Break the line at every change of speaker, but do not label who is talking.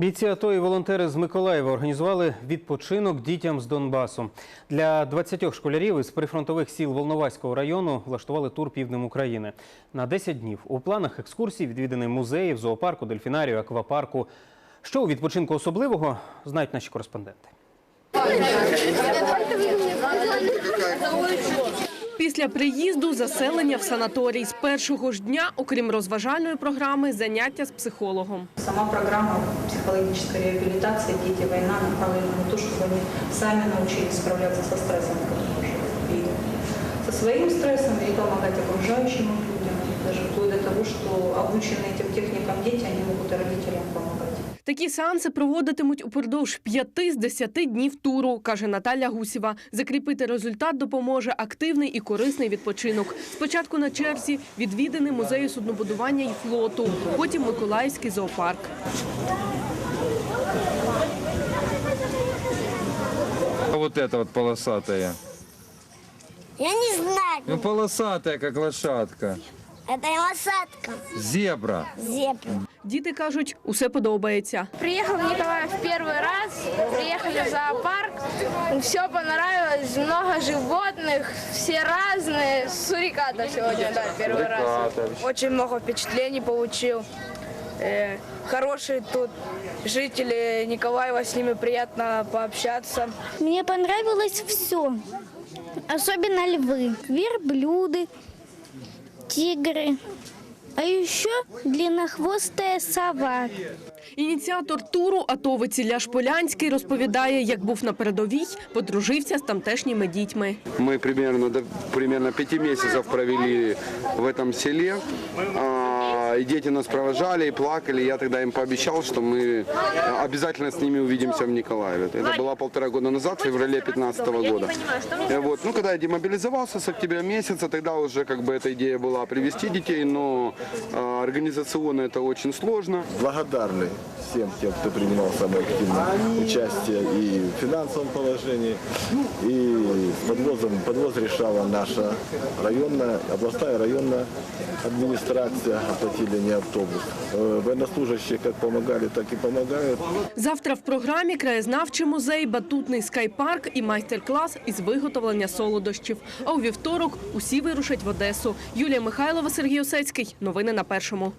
Бійці АТО і волонтери з Миколаєва організували відпочинок дітям з Донбасу. Для 20 школярів із прифронтових сіл Волноваського району влаштували тур півднем України. На 10 днів у планах екскурсій відвідані музеїв, зоопарку, дельфінарію, аквапарку. Що у відпочинку особливого, знають наші кореспонденти.
Після приїзду заселення в санаторій з першого ж дня, окрім розважальної програми, заняття з психологом.
Сама программа психологической реабилитации «Дети. Война» направлена на то, чтобы они сами научились справляться со стрессом, который живут. И со своим стрессом и помогать окружающим им людям. Даже вплоть до того, что обученные этим техникам дети, они могут и родителям помогать.
Такі сеанси проводитимуть упродовж п'яти з десяти днів туру, каже Наталя Гусєва. Закріпити результат допоможе активний і корисний відпочинок. Спочатку на черзі відвідини музею суднобудування і флоту, потім Миколаївський зоопарк.
А вот это вот полосатая.
Я не знаю.
Ну, полосатая, как лошадка.
Это лошадка.
Зебра.
Зебра.
Діти кажуть, усе подобається.
Приехал в Николаев первый раз, приехали в зоопарк, все понравилось, много животных, все разные, суриката сегодня, да, первый раз. Очень много впечатлений получил, хорошие тут жители Николаева, с ними приятно пообщаться.
Мне понравилось все. Особенно львы, верблюды, тигры. А еще длиннохвостая сова.
Ініціатор туру атовець Ілля Шполянський розповідає, як був на передовій, подружився з тамтешніми дітьми.
Мы примерно, до- примерно пяти месяцев провели в этом селе. И дети нас провожали и плакали. Я тогда им пообещал, что мы а, обязательно с ними увидимся в Николаеве. Это было полтора года назад, в феврале 2015 года. Э, Вот. Ну, когда я демобилизовался с октября месяца, тогда уже как бы эта идея была привести детей, но а, организационно это очень сложно.
благодарны всем тем, кто принимал самое активное участие и в финансовом положении, и с подвозом, подвоз решала наша районная, областная районная администрация, оплатили не автобус. Э, Военнослужащие как помогали, так и помогают.
Завтра в програмі краєзнавчий музей, батутний скайпарк і майстер-клас із виготовлення солодощів. А у вівторок усі вирушать в Одесу. Юлія Михайлова, Сергій Осецький. Новини на першому.